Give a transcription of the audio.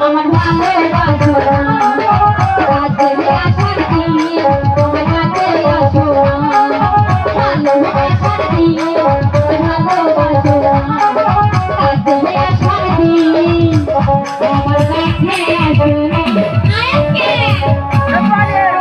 আমার ভালো